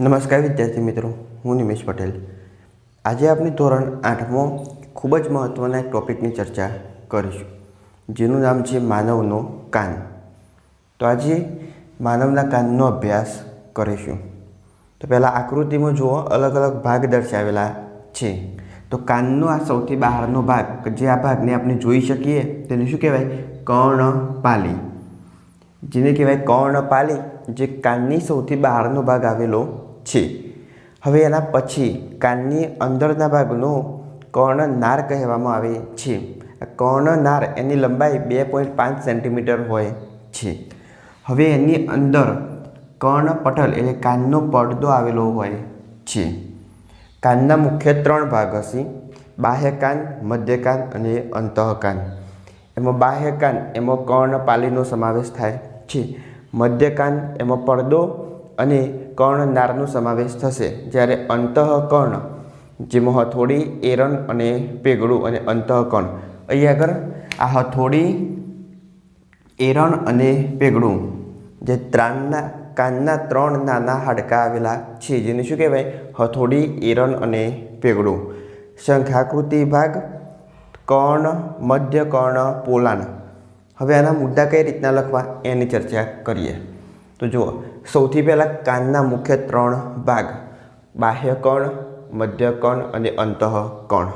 નમસ્કાર વિદ્યાર્થી મિત્રો, હું નિમેશ પટેલ. આજે આપણે ધોરણ આઠમો ખૂબ જ મહત્ત્વના એક ટોપિકની ચર્ચા કરીશું, જેનું નામ છે માનવનો કાન. તો આજે માનવના કાનનો અભ્યાસ કરીશું. તો પહેલાં આકૃતિમાં જુઓ, અલગ અલગ ભાગ દર્શાવેલા છે. તો કાનનો આ સૌથી બહારનો ભાગ, કે જે આ ભાગને આપણે જોઈ શકીએ, તેને શું કહેવાય? કર્ણપાલી. જેને કહેવાય કર્ણપાલી, જે કાનની સૌથી બહારનો ભાગ આવેલો છે. હવે એના પછી કાનની અંદરના ભાગનો કર્ણનાર કહેવામાં આવે છે. કર્ણનાર એની લંબાઈ બે પોઈન્ટ પાંચ સેન્ટીમીટર હોય છે. હવે એની અંદર કર્ણપટલ એટલે કાનનો પડદો આવેલો હોય છે. કાનના મુખ્ય ત્રણ ભાગ હશે. બાહ્યકાન, મધ્યકાન અને અંતઃકાન. એમાં બાહ્ય કાન એમાં કર્ણપાલીનો સમાવેશ થાય છે. મધ્યકાન, એમાં પડદો અને કર્ણનારનો સમાવેશ થશે. જ્યારે અંતઃકર્ણ જેમાં હથોડી, એરણ અને પેગડું અને અંતઃકર્ણ. અહીંયા આગળ આ હથોડી, એરણ અને પેગડું જે ત્રાણના, કાનના ત્રણ નાના હાડકાં આવેલા છે, જેને શું કહેવાય? હથોડી, એરણ અને પેગડું. શંખાકૃતિ ભાગ, કર્ણ, મધ્ય કર્ણ, પોલાણ. હવે આના મુદ્દા કઈ રીતના લખવા? એની ચર્ચા કરીએ. તો જુઓ સૌથી પહેલાં કાનના મુખ્ય ત્રણ ભાગ, બાહ્ય મધ્યકણ મધ્ય અને અંતઃકણ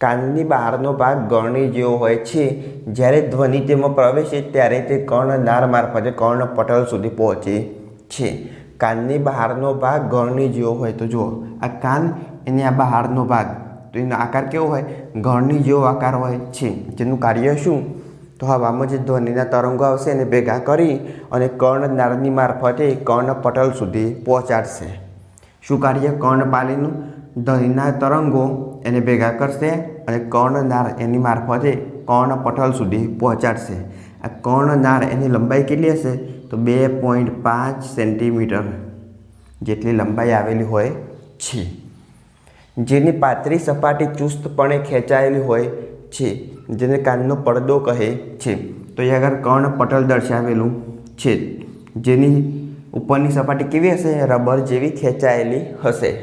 કાનની બહારનો ભાગ ગળણી જેવો હોય છે. જ્યારે ધ્વનિ તેમાં પ્રવેશે ત્યારે તે કર્ણનાર મારફતે કર્ણપટલ સુધી પહોંચે છે. કાનની બહારનો ભાગ ગળણી જેવો હોય તો જુઓ. આ કાન એની આ બહારનો ભાગ, તો એનો આકાર કેવો હોય? ગળણી જેવો આકાર હોય છે. જેનું કાર્ય શું? તો હવામાં જે ધ્વનિના તરંગો આવશે એને ભેગા કરી અને કર્ણનારની મારફતે કર્ણપટલ સુધી પહોંચાડશે. શું કાર્ય? કર્ણપાલીનું ધ્વનિના તરંગો એને ભેગા કરશે અને કર્ણનાર એની મારફતે કર્ણપટલ સુધી પહોંચાડશે. આ કર્ણનાર એની લંબાઈ કેટલી હશે? તો બે પોઈન્ટ પાંચ સેન્ટીમીટર જેટલી લંબાઈ આવેલી હોય છે. જેની પાતળી સપાટી ચુસ્તપણે ખેંચાયેલી હોય છે. જેને કાનનો પડદો કહે છે. તો એ આગળ કર્ણપટલ દર્શાવેલું છે. જેની ઉપરની સપાટી કેવી હશે? રબર જેવી ખેંચાયેલી હશે.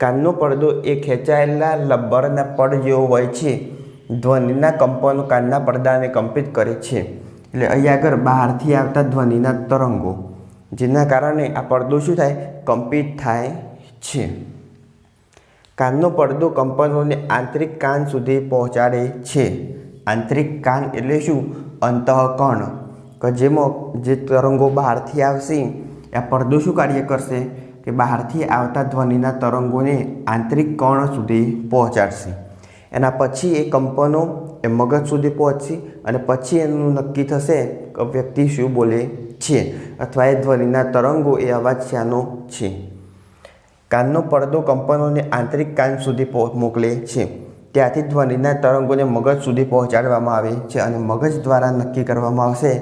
કાનનો પડદો એ ખેંચાયેલા લબ્બરના પડ જેવો હોય છે. ધ્વનિના કંપનો કાનના પડદાને કંપિત કરે છે. એટલે અહીં આગળ બહારથી આવતા ધ્વનિના તરંગો. જેના કારણે આ પડદો શું થાય? કંપિત થાય છે. કાનનો પડદો કંપનોને આંતરિક કાન સુધી પહોંચાડે છે. આંતરિક કાન એટલે શું? અંતઃકણ, કે જેમાં જે તરંગો બહારથી આવશે આ પડદો શું કાર્ય કરશે? કે બહારથી આવતા ધ્વનિના તરંગોને આંતરિક કણ સુધી પહોંચાડશે. એના પછી એ કંપનો એ મગજ સુધી પહોંચશે અને પછી એનું નક્કી થશે કે વ્યક્તિ શું બોલે છે, અથવા એ ધ્વનિના તરંગો એ અવાજ શાનો છે. કાનનો પડદો કંપનોને આંતરિક કાન સુધી મોકલે છે. ત્યાંથી ધ્વનિના તરંગોને મગજ સુધી પહોંચાડવામાં આવે છે અને મગજ દ્વારા નક્કી કરવામાં આવશે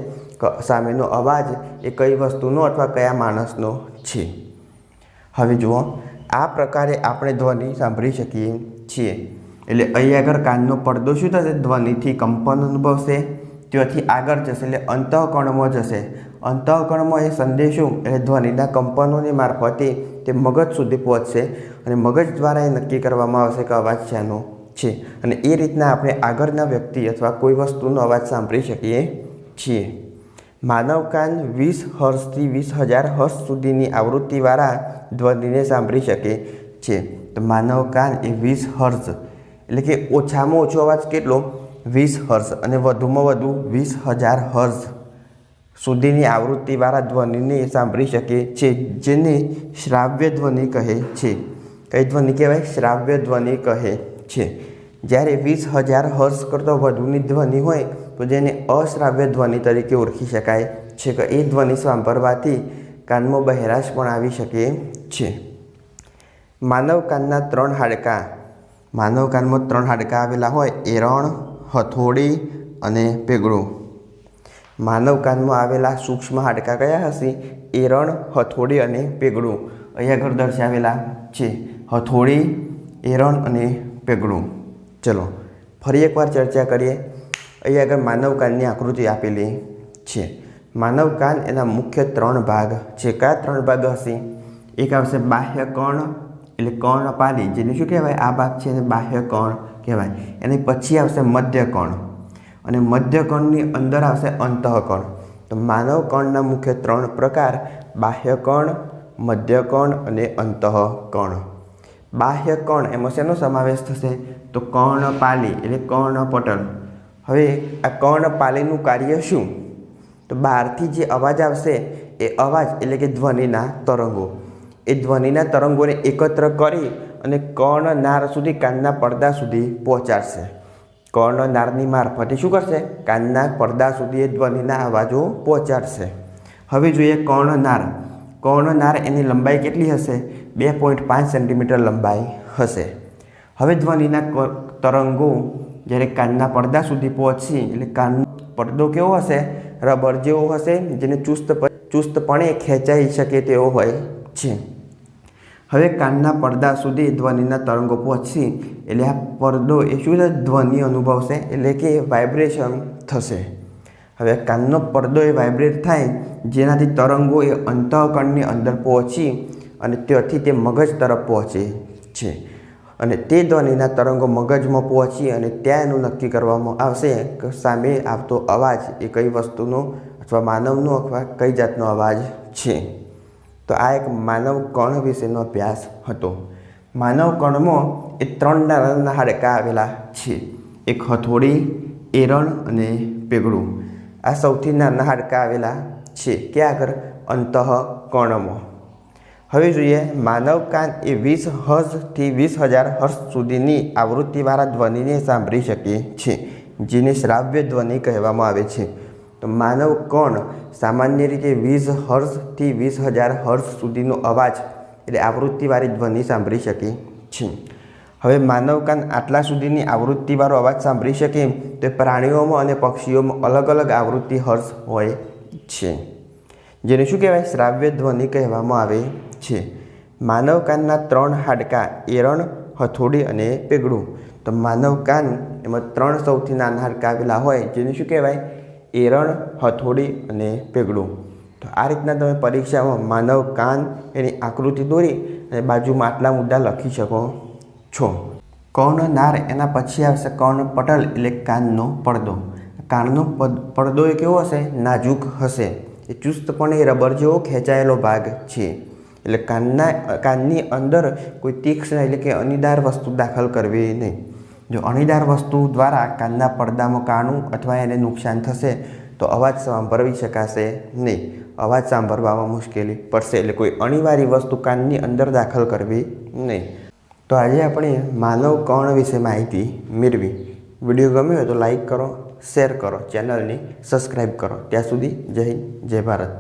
સામેનો અવાજ એ કઈ વસ્તુનો અથવા કયા માણસનો છે. હવે જુઓ, આ પ્રકારે આપણે ધ્વનિ સાંભળી શકીએ છીએ. એટલે અહીં આગળ કાનનો પડદો શું થશે? ધ્વનિથી કંપન અનુભવશે. ત્યાંથી આગળ જશે એટલે અંતઃકર્ણમાં જશે. અંતઃકણમાં એ સંદેશો એટલે ધ્વનિના કંપનોની મારફતે તે મગજ સુધી પહોંચશે અને મગજ દ્વારા એ નક્કી કરવામાં આવશે કે અવાજ શેનો છે. અને એ રીતના આપણે આગળના વ્યક્તિ અથવા કોઈ વસ્તુનો અવાજ સાંભળી શકીએ છીએ. માનવ કાન વીસ હર્ષથી વીસ હજાર હર્ષ સુધીની આવૃત્તિવાળા ધ્વનિને સાંભળી શકે છે. તો માનવ કાન એ વીસ હર્ષ. એટલે કે ઓછામાં ઓછો અવાજ કેટલો? વીસ હર્ષ. અને વધુમાં વધુ વીસ હજાર હર્ષ. સુધીની આવૃત્તિવાળા ધ્વનિને સાંભળી શકે છે, જેને શ્રાવ્ય ધ્વનિ કહે છે. કઈ ધ્વનિ કહેવાય શ્રાવ્ય ધ્વનિ કહે છે. જ્યારે વીસ હજાર હર્ષ કરતાં વધુની ધ્વનિ હોય, તો જેને અશ્રાવ્ય ધ્વનિ તરીકે ઓળખી શકાય છે કે એ ધ્વનિ સાંભળવાથી કાનમાં બહેરાશ પણ આવી શકે છે. માનવ કાનના ત્રણ હાડકાં. માનવ કાનમાં ત્રણ હાડકાં આવેલા હોય, એરણ, હથોડી અને પેગડું. માનવ કાનમાં આવેલા સૂક્ષ્મ હાડકાં કયા હશે? એરણ, હથોડી અને પેગડું. અહીંયા આગળ દર્શાવેલા છે. હથોડી, એરણ અને પેગડું. ચલો, ફરી એકવાર ચર્ચા કરીએ. અહીંયા આગળ માનવ કાનની આકૃતિ આપેલી છે. માનવ કાન એના મુખ્ય ત્રણ ભાગ છે. કયા ત્રણ ભાગ હશે? એક આવશે બાહ્ય કણ, એટલે કર્ણપાલી જેને શું કહેવાય? આ ભાગ છે એને બાહ્ય કણ કહેવાય. એની પછી આવશે મધ્ય કર્ણ અને મધ્ય કર્ણની અંદર આવશે અંતઃકણ. તો માનવ કણના મુખ્ય ત્રણ પ્રકાર બાહ્ય મધ્યકણ અને અંતઃકણ. બાહ્ય કર્ણ એમાં શેનો સમાવેશ થશે? તો કર્ણપાલી એટલે કર્ણપટલ. હવે આ કર્ણપાલીનું કાર્ય શું? તો બહારથી જે અવાજ આવશે એ અવાજ એટલે કે ધ્વનિના તરંગો. એ ધ્વનિના તરંગોને એકત્ર કરી અને કર્ણ નાર સુધી કાનના પડદા સુધી પહોંચાડશે. કર્ણ નારની મારફતે શું કરશે? કાનના પડદા સુધી એ ધ્વનિના અવાજો પહોંચાડશે. હવે જોઈએ કર્ણનાર કર્ણનાર એની લંબાઈ કેટલી હશે? બે પોઈન્ટ પાંચ સેન્ટીમીટર લંબાઈ હશે. હવે ધ્વનિના તરંગો જ્યારે કાનના પડદા સુધી પહોંચી એટલે કાનનો પડદો કેવો હશે? રબર જેવો હશે, જેને ચુસ્ત ચુસ્તપણે ખેંચાઈ શકે તેવો હોય છે. હવે કાનના પડદા સુધી ધ્વનિના તરંગો પહોંચી એટલે આ પડદો એ શું છે? ધ્વનિ અનુભવશે. એટલે કે વાઇબ્રેશન થશે. હવે કાનનો પડદો એ વાઇબ્રેટ થાય. જેનાથી તરંગો એ અંતઃકણની અંદર પહોંચી અને ત્યાંથી તે મગજ તરફ પહોંચે છે. અને તે ધ્વનિના તરંગો મગજમાં પહોંચી અને ત્યાં એનું નક્કી કરવામાં આવશે કે સામે આવતો અવાજ એ કઈ વસ્તુનો અથવા માનવનો અથવા કઈ જાતનો અવાજ છે. તો આ એક માનવ કણ વિશેનો અભ્યાસ હતો. માનવ કણમાં એ ત્રણ નાના હાડકા આવેલા છે. એક હથોડી, એરણ અને પેગડું. આ સૌથી નાના હાડકા આવેલા છે. ક્યાં આગળ અંતઃકર્ણમાં હવે જોઈએ માનવ કાન એ વીસ હર્ષથી વીસ હજાર હર્ષ સુધીની આવૃત્તિવાળા ધ્વનિને સાંભળી શકે છે, જેને શ્રાવ્ય ધ્વનિ કહેવામાં આવે છે. તો માનવ કણ સામાન્ય રીતે વીસ હર્ષથી વીસ હજાર હર્ષ સુધીનો અવાજ એટલે આવૃત્તિવાળી ધ્વનિ સાંભળી શકે છે. હવે માનવ કાન આટલા સુધીની આવૃત્તિવાળો અવાજ સાંભળી શકે તો પ્રાણીઓમાં અને પક્ષીઓમાં અલગ અલગ આવૃત્તિ હર્ષ હોય છે. જેને શું કહેવાય? શ્રાવ્ય ધ્વનિ કહેવામાં આવે છે. માનવ કાનના ત્રણ હાડકાં એરણ, હથોડી અને પેગડું. તો માનવ કાન એમાં ત્રણ સૌથી નાના હાડકાં આવેલા હોય. જેને શું કહેવાય? એરણ, હથોડી અને પેગડું. તો આ રીતના તમે પરીક્ષામાં માનવ કાન એની આકૃતિ દોરી અને બાજુમાં આટલા મુદ્દા લખી શકો છો. કર્ણનાર એના પછી આવશે કર્ણ પટલ એટલે કાનનો પડદો. કાનનો પડદો એ કેવો હશે? નાજુક હશે. એ ચુસ્તપણે રબર જેવો ખેંચાયેલો ભાગ છે. એટલે કાનના, કાનની અંદર કોઈ તીક્ષ્ણ એટલે કે અનિદાર વસ્તુ દાખલ કરવી નહીં. જો અણીદાર વસ્તુ દ્વારા કાનના પડદામાં કાણું અથવા એને નુકસાન થશે, તો અવાજ સાંભળવી શકાશે નહીં. અવાજ સાંભળવામાં મુશ્કેલી પડશે એટલે કોઈ અનિવાર્ય વસ્તુ કાનની અંદર દાખલ કરવી નહીં. તો આજે આપણે માનવ કણ વિશે માહિતી મેળવી. વીડિયો ગમ્યો હોય તો લાઈક કરો, શેર કરો, ચેનલને સબસ્ક્રાઈબ કરો. ત્યાં સુધી જય હિન્દ, જય ભારત.